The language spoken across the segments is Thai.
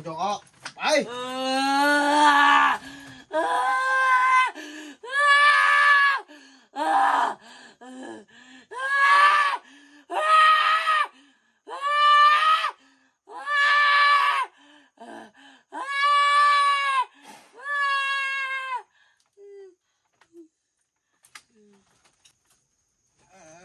ของจงออก ไป เออเออเออเอ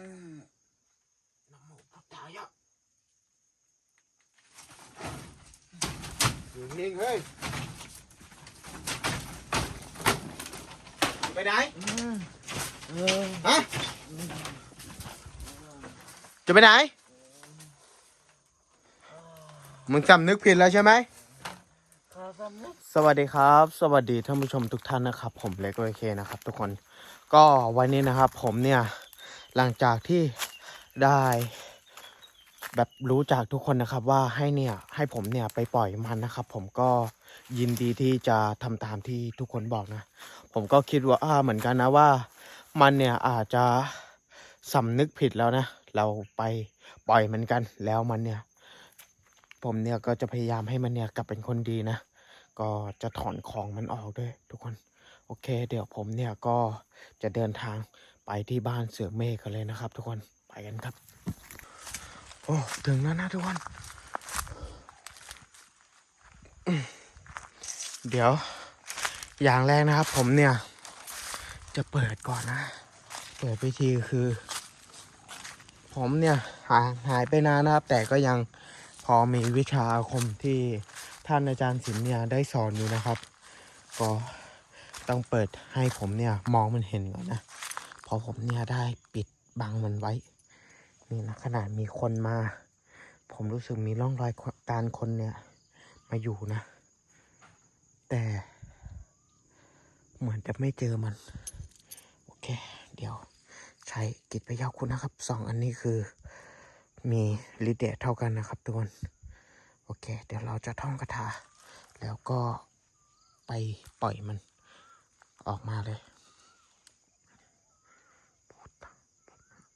อน้ำมูกพุทธายะ อยู่นิ่ง เฮ้ยไปไหนฮะจะไปไหน มึงจำนึกผิดแล้วใช่ไหม สวัสดีครับ สวัสดีท่านผู้ชมทุกท่านนะครับ ผมเล็กโอเคนะครับ ทุกคน ก็วันนี้นะครับผมเนี่ย หลังจากที่ได้ แบบรู้จากทุกคนนะครับว่าให้เนี่ยให้ผมเนี่ยไปปล่อยมันนะครับ ผมก็ยินดีที่จะทำตามที่ทุกคนบอกนะ ผมก็คิดว่าอ่าเหมือนกันนะว่า มันเนี่ยอาจจะสำนึกผิดแล้วนะ เราไปปล่อยมันกันแล้วมันเนี่ย ผมเนี่ยก็จะพยายามให้มันเนี่ยกลับเป็นคนดีนะ ก็จะถอนของมันออกด้วย ทุกคน โอเค เดี๋ยวผมเนี่ยก็จะเดินทางไปที่บ้านเสือเมฆกันเลยนะครับ ทุกคนไปกันครับ โอ้ถึงแล้วนะทุกคนเดี๋ยว อย่างแรกนะครับ ผมเนี่ย จะเปิดก่อนนะ เปิดพิธีคือ ผมเนี่ยหายหายไปนานนะครับ แต่ก็ยังพอมีวิชาอาคมที่ท่านอาจารย์ศิลป์เนี่ยได้สอนอยู่นะครับ ก็ต้องเปิดให้ผมเนี่ยมองมันเห็นก่อนนะ พอผมเนี่ยได้ปิดบังมันไว้ นี่นะขนาดมีคนมา ผมรู้สึกมีร่องรอยการคนเนี่ยมาอยู่นะ แต่ เหมือนจะไม่เจอมัน โอเค เดี๋ยวใช้กิจพยาคุณนะครับสองอันนี้คือ มีฤทธิ์เดชเท่ากันนะครับทุกคนโอเค เดี๋ยวเราจะท่องคาถา แล้วก็ไปปล่อยมันออกมาเลยพุทธังพุทธัง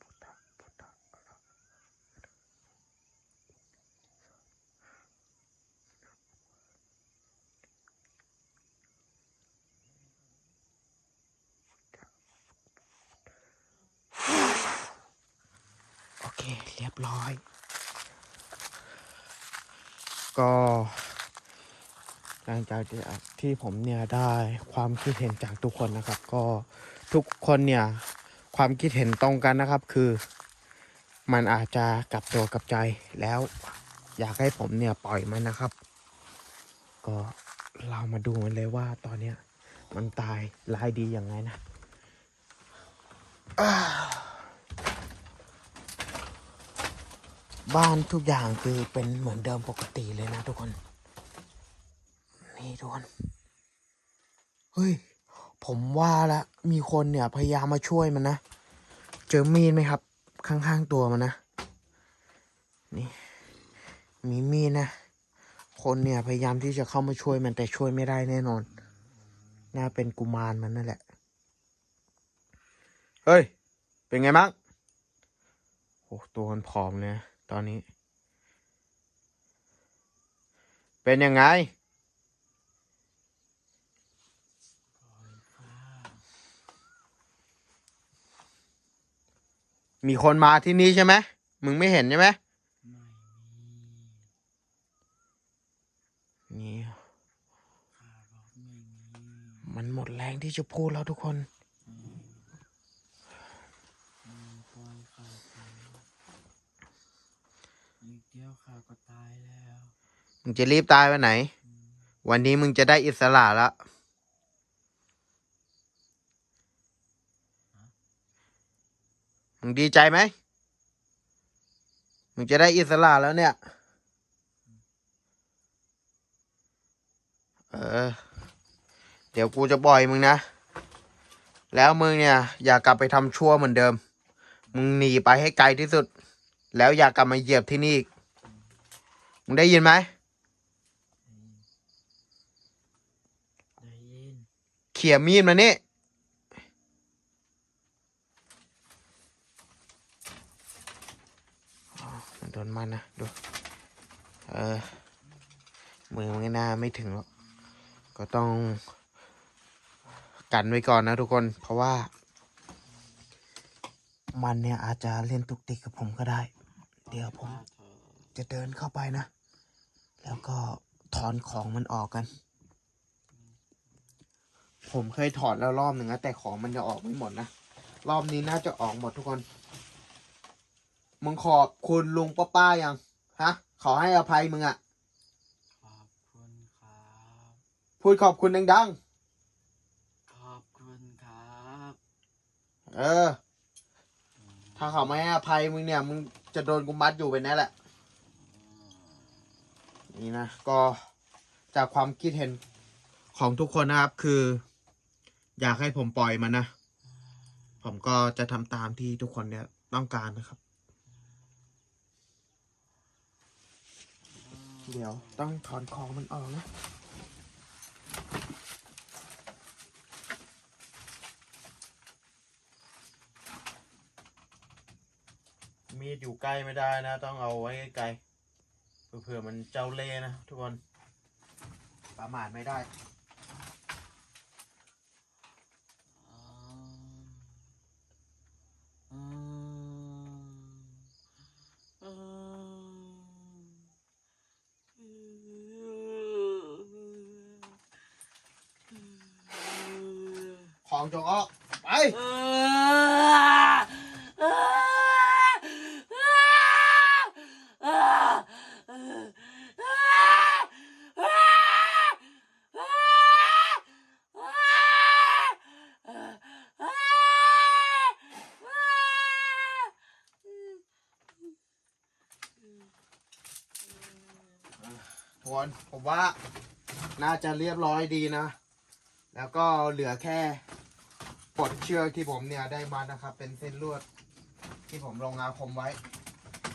พุทธังพุทธังพุทธังโอเค เรีย บร้อย ก็หลังจากที่ผมเนี่ยได้ความคิดเห็นจากทุกคนนะครับ ก็ทุกคนเนี่ยความคิดเห็นตรงกันนะครับ คือ มันอาจจะกลับตัวกลับใจแล้ว อยากให้ผมเนี่ยปล่อยมันนะครับ ก็เรามาดูมันเลยว่าตอนเนี้ยมันตายร้ายดียังไงนะอ่า บ้านทุกอย่างคือเป็นเหมือนเดิมปกติเลยนะทุกคน นี่ทุกคน เฮ้ย ผมว่าละมีคนเนี่ยพยายามมาช่วยมันนะ เจอมีดไหมครับ ข้างๆตัวมันนะ นี่ มีมีดนะ คนเนี่ยพยายามที่จะเข้ามาช่วยมันแต่ช่วยไม่ได้แน่นอน น่าเป็นกุมารมันนั่นแหละ เฮ้ย เป็นไงบ้างโอ้ตัวมันผอมเลยนะ ตอนนี้ เป็นยังไง มีคนมาที่นี่ใช่ไหม มึงไม่เห็นใช่ไหมไม่มีนี่ข้าบอกไม่มีมันหมดแรงที่จะพูดแล้วทุกคน อืมปล่อยข้าไปอีกเดียว ข้าก็ตายแล้ว มึงจะรีบตายวันไหน วันนี้มึงจะได้อิสระแล้วมึงดีใจไหม มึงจะได้อิสระแล้วเนี่ย เออ เดี๋ยวกูจะปล่อยมึงนะ แล้วมึงเนี่ย อย่ากลับไปทำชั่วเหมือนเดิม มึงหนีไปให้ไกลที่สุด แล้วอย่ากลับมาเหยียบที่นี่อีก มึงได้ยินไหมได้ยินเขี่ยมีดมานี่อ๋อมันโดนมันนะดู เออ มือมันก็น่าไม่ถึงหรอก ก็ต้องกันไว้ก่อนนะทุกคน เพราะว่า มันเนี่ยอาจจะเล่นตุกติกกับผมก็ได้ เดี๋ยวผมเธอ จะเดินเข้าไปนะ แล้วก็ถอนของมันออกกัน ผมเคยถอนแล้วรอบหนึ่งนะแต่ของมันจะออกไม่หมดนะ รอบนี้น่าจะออกหมดทุกคนมึงขอบคุณลุงป้าป้ายังฮะ ขอให้อภัยมึงอะขอบคุณครับ พูดขอบคุณดังขอบคุณครับๆเออ ถ้าเขาไม่ให้อภัยมึงเนี่ย มึงจะโดนกูมัดอยู่ไปนั่นแหละ นี่นะก็จากความคิดเห็นของทุกคนนะครับคือ อยากให้ผมปล่อยมันนะ ผมก็จะทำตามที่ทุกคนเนี่ยต้องการนะครับ เดี๋ยวต้องถอนของมันออกนะมีดอยู่ใกล้ไม่ได้นะ ต้องเอาไว้ไกลๆ เผื่อมันเจ้าเล่นะทุกคน ประมาทไม่ได้ ของจงออกไป ทวนผมว่า น่าจะเรียบร้อยดีนะ แล้วก็เหลือแค่ปลดเชือกที่ผมเนี่ยได้มานะครับ เป็นเส้นลวดที่ผมลงอาคมไว้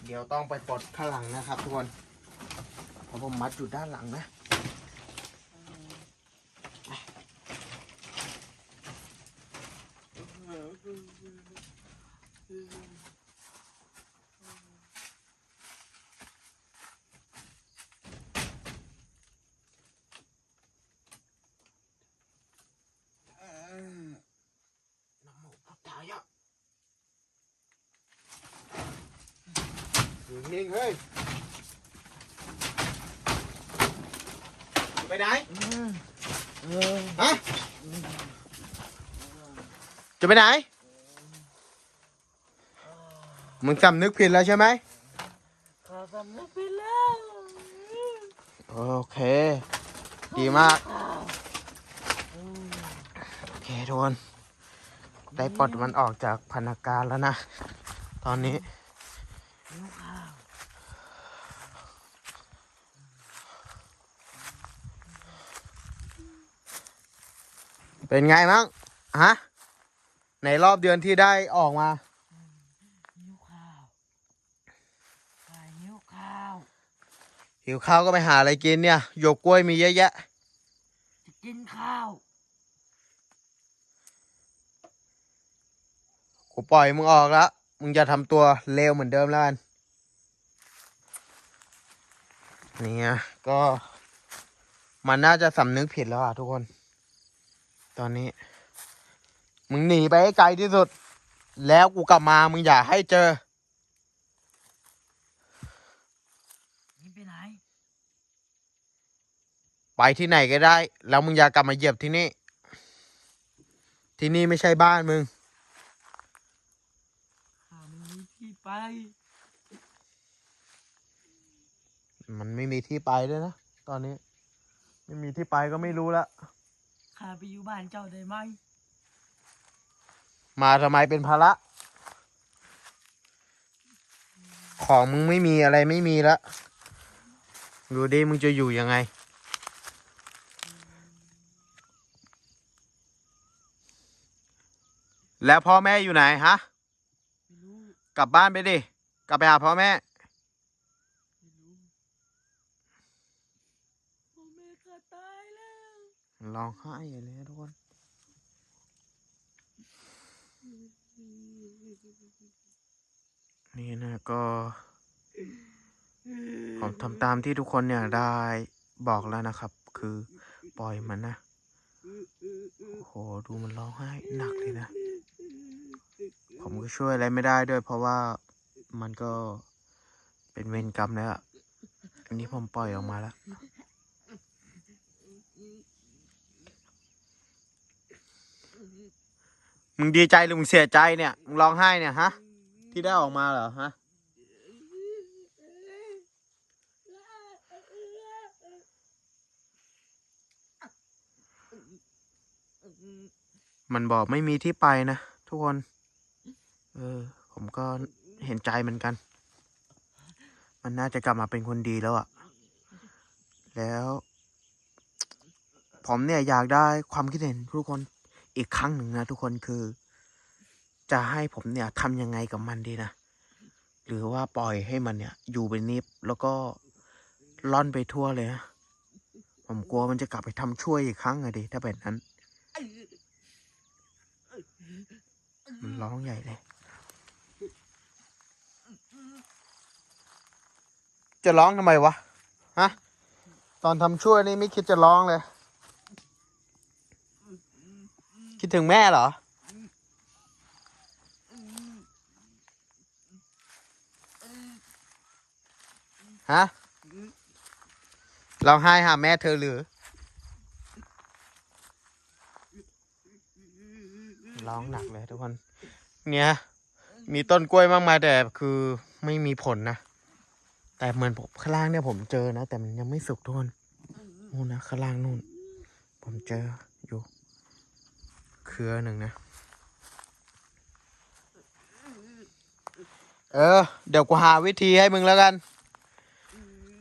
เดี๋ยวต้องไปปลดข้างหลังนะครับทุกคนเพราะผมมัดอยู่ด้านหลังนะโมพุทธายะ อยู่นิ่งๆเฮ้ยไปไหนฮะจะไปไหน มึงสำนึกผิดแล้วใช่ไหมข้าสำนึกผิดแล้ว โอเค ดีมาก โอเคทุกคน ได้ปลดมันออกจากพนักการแล้วนะ ตอนนี้ หิวข้าว เป็นไงมั้งฮะในรอบเดือนที่ได้ออกมาหิวข้าวข้าหิวข้าวหิวข้าวก็ไปหาอะไรกินเนี่ยหยวกกล้วยมีเยอะแยะจะกินข้าวกูปล่อยมึงออกแล้วมึงจะทำตัวเลวเหมือนเดิมแล้วกันนี่ไงก็มันน่าจะสำนึกผิดแล้วอะทุกคน ตอนนี้ มึงหนีไปให้ไกลที่สุด แล้วกูกลับมามึงอย่าให้เจอนี่ไปไหนไปที่ไหนก็ได้ แล้วมึงอย่ากลับมาเหยียบที่นี่ ที่นี่ไม่ใช่บ้านมึงข้าไม่มีที่ไป มันไม่มีที่ไปด้วยนะ ตอนนี้ ไม่มีที่ไปก็ไม่รู้ละ ข้าไปอยู่บ้านเจ้าได้ไหม มาทำไมเป็นภาระ ของมึงไม่มีอะไรไม่มีละดูดิมึงจะอยู่ยังไง แล้วพ่อแม่อยู่ไหนฮะ กลับบ้านไปดิ กลับไปหาพ่อแม่รู้พ่อแม่ข้าตายแล้ว ร้องไห้ใหญ่เลยนะทุกคนนี่นะก็ ผมทำตามที่ทุกคนเนี่ยได้บอกแล้วนะครับ คือปล่อยมันนะ โอ้โห ดูมันร้องไห้หนักเลยนะ ผมก็ช่วยอะไรไม่ได้ด้วย เพราะว่ามันก็เป็นเวรกรรมแล้วอันนี้ผมปล่อยออกมาแล้ว มึงดีใจหรือมึงเสียใจเนี่ย มึงร้องไห้เนี่ยฮะ ที่ได้ออกมาเหรอฮะ มันบอกไม่มีที่ไปนะทุกคน เออ ผมก็เห็นใจเหมือนกัน มันน่าจะกลับมาเป็นคนดีแล้วอะแล้ว ผมเนี่ยอยากได้ความคิดเห็นทุกคน อีกครั้งหนึ่งนะทุกคนคือ จะให้ผมเนี่ยทำยังไงกับมันดีนะ หรือว่าปล่อยให้มันเนี่ย อยู่เป็นนิบแล้วก็ล่อนไปทั่วเลยนะผมกลัวมันจะกลับไปทำช่วยอีกครั้งอะดิถ้าแบบนั้น มันร้องใหญ่เลย จะร้องทำไมวะ ฮะ ตอนทำช่วยนี่ไม่คิดจะร้องเลย คิดถึงแม่เหรอ ฮะร้องไห้หาแม่เธอหรือ ร้องหนักเลยทุกคน เนี่ย มีต้นกล้วยมากมายแต่คือไม่มีผลนะ แต่เหมือนผมข้างล่างเนี่ยผมเจอนะ แต่มันยังไม่สุกทุกคนนู่นนะข้างล่างนู่น ผมเจอ เครือหนึ่งนะ เออ เดี๋ยวกูหาวิธีให้มึงแล้วกัน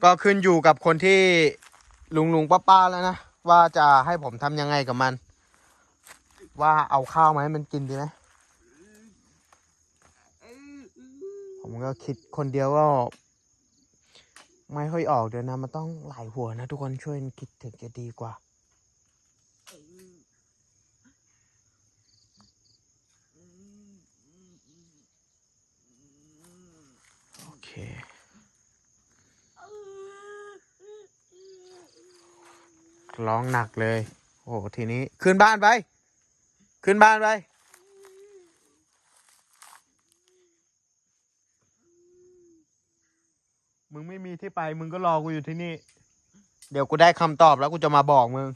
ก็ขึ้นอยู่กับคนที่ลุงลุงป้าป้าแล้วนะ ว่าจะให้ผมทำยังไงกับมัน ว่าเอาข้าวมาให้มันกินดีไหมผมก็คิดคนเดียวก็ไม่ค่อยออกเดี๋ยวนะ มันต้องหลายหัวนะ ทุกคนช่วยคิดถึงจะดีกว่า โอเค ร้องหนักเลย โอ้โห ทีนี้ ขึ้นบ้านไป ขึ้นบ้านไป มึงไม่มีที่ไป มึงก็รอกูอยู่ที่นี่ เดี๋ยวกูได้คำตอบแล้วกูจะมาบอกมึง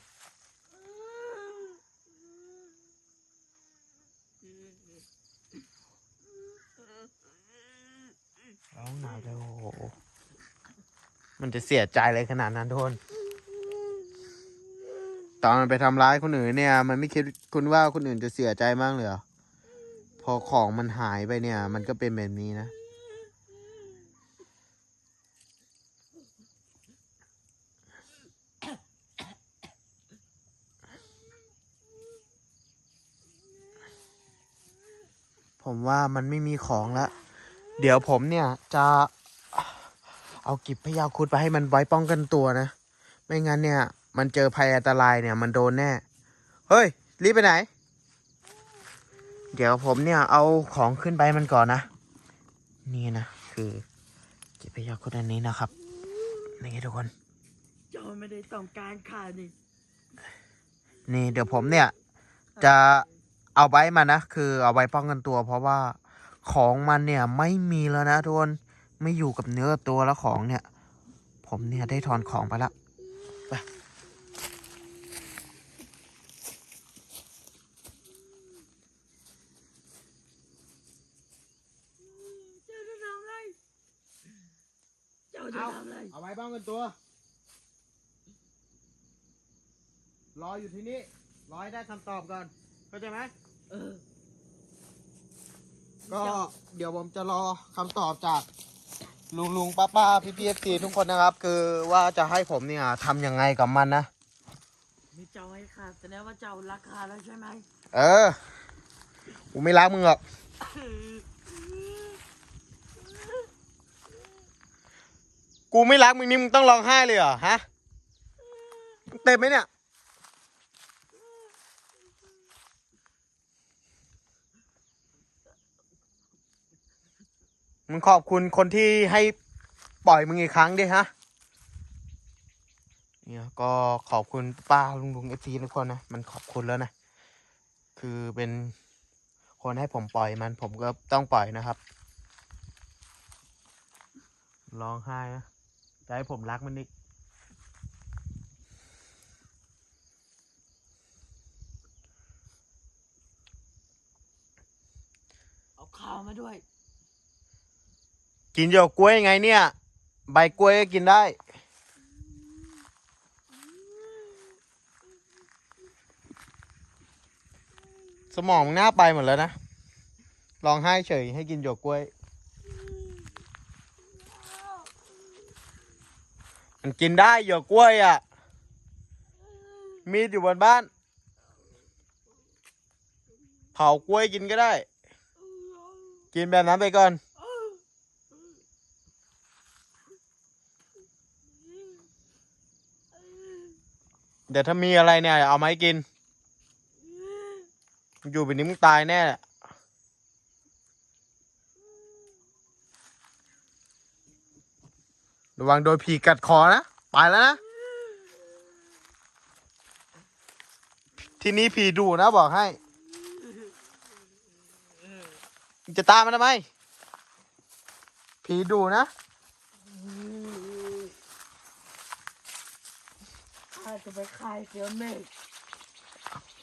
ร้องหนักเลยโอ้โห มันจะเสียใจเลยขนาดนั้นทุกคนตอนมันไปทำร้ายคนอื่นเนี่ย มันไม่คิดคุณว่าคนอื่นจะเสียใจมากเลยเหรอพอของมันหายไปเนี่ย มันก็เป็นแบบนี้นะผมว่ามันไม่มีของแล้วเดี๋ยวผมเนี่ยจะ เอากิบพยาครุดไปให้มันไว้ป้องกันตัวนะ ไม่งั้นเนี่ย มันเจอภัยอันตรายเนี่ย มันโดนแน่ เฮ้ย รีบไปไหน เดี๋ยวผมเนี่ยเอาของขึ้นไปมันก่อนนะ นี่นะ คือกิบพยาครุดอันนี้นะครับ นี่ทุกคนเจ้าไม่ได้ต้องการข้านี่นี่เดี๋ยวผมเนี่ย จะเอาไว้มานะ คือเอาไว้ป้องกันตัว เพราะว่าของมันเนี่ยไม่มีแล้วนะทุกคน ไม่อยู่กับเนื้อกับตัวแล้วของเนี่ย ผมเนี่ยได้ถอนของไปละไปเจ้าจะทำอะไรเจ้าจะทำอะไรเอาไว้ป้องกันตัว รออยู่ที่นี่ รอให้ได้คำตอบก่อน เข้าใจไหมเออก็เดี๋ยวผมจะรอคำตอบจาก ลุงลุงป้าป้าพี่พีเอฟซีทุกคนนะครับ คือว่าจะให้ผมเนี่ยทำยังไงกับมันนะมีเจ้าให้ข้าแสดงว่าเจ้ารักข้าแล้วใช่ไหมเออกูไม่รักมึงหรอกกูไม่รักมึงนี่มึงต้องร้องไห้เลยเหรอฮะมึงเต็มไหมเนี่ย มึงขอบคุณคนที่ให้ปล่อยมึงอีกครั้งดิฮะ เนี่ยก็ขอบคุณป้าลุงลุงเอฟซีทุกคนนะ มันขอบคุณแล้วนะ คือเป็นคนให้ผมปล่อยมัน ผมก็ต้องปล่อยนะครับ ร้องไห้นะจะให้ผมรักมันอีกเอาข้าวมาด้วย กินหยวกกล้วยไงเนี่ย ใบกล้วยก็กินได้ สมองมึงหน้าไปหมดแล้วนะร้องไห้เฉยให้กินหยวกกล้วย มันกินได้หยวกกล้วยอะ มีดอยู่บนบ้าน เผากล้วยกินก็ได้ กินแบบนั้นไปก่อน เดี๋ยวถ้ามีอะไรเนี่ย เอามาให้กิน อยู่แบบนี้มึงตายแน่ระวังโดนผีกัดคอนะ ไปแล้วนะ ที่นี้ผีดุนะบอกให้มึงจะตามมันทำไมผีดุนะาจะไปขายเสือเมฆ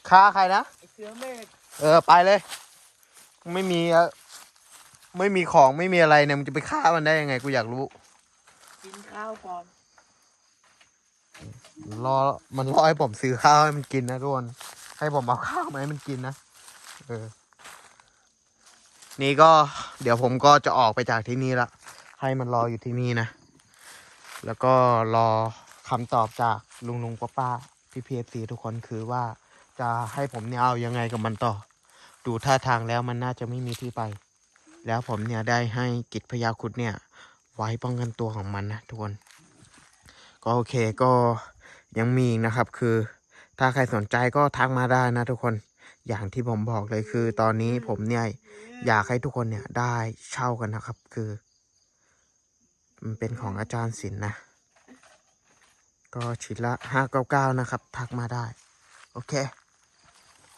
ฆ่าใครนะไอเสือเมฆเออไปเลย ไม่มีเอ่อไม่มีของไม่มีอะไรเนี่ยมึงจะไปฆ่ามันได้ยังไงกูอยากรู้ กินข้าวก่อน รอมันรอให้ผมซื้อข้าวให้มันกินนะทุกคนให้ผมเอาข้าวมาให้มันกินนะเออ นี่ก็เดี๋ยวผมก็จะออกไปจากที่นี่ละให้มันรออยู่ที่นี่นะ แล้วก็รอ คำตอบจากลุงลุงป้าป้าพี่พีเอซีทุกคนคือว่า จะให้ผมเนี่ยเอายังไงกับมันต่อ ดูท่าทางแล้วมันน่าจะไม่มีที่ไป แล้วผมเนี่ยได้ให้กิจพยาคุดเนี่ย ไว้ป้องกันตัวของมันนะทุกคนก็โอเคก็ยังมีนะครับคือ ถ้าใครสนใจก็ทักมาได้นะทุกคนอย่างที่ผมบอกเลยคือ ตอนนี้ผมเนี่ยอยากให้ทุกคนเนี่ยได้เช่ากันนะครับ คือ มันเป็นของอาจารย์ศิลป์นะ ก็ชิ้นละห้าเก้าเก้านะครับ ทักมาได้ โอเค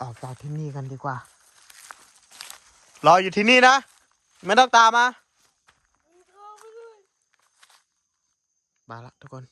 ออกจากที่นี่กันดีกว่า รออยู่ที่นี่นะ ไม่ต้องตามมามาละทุกคน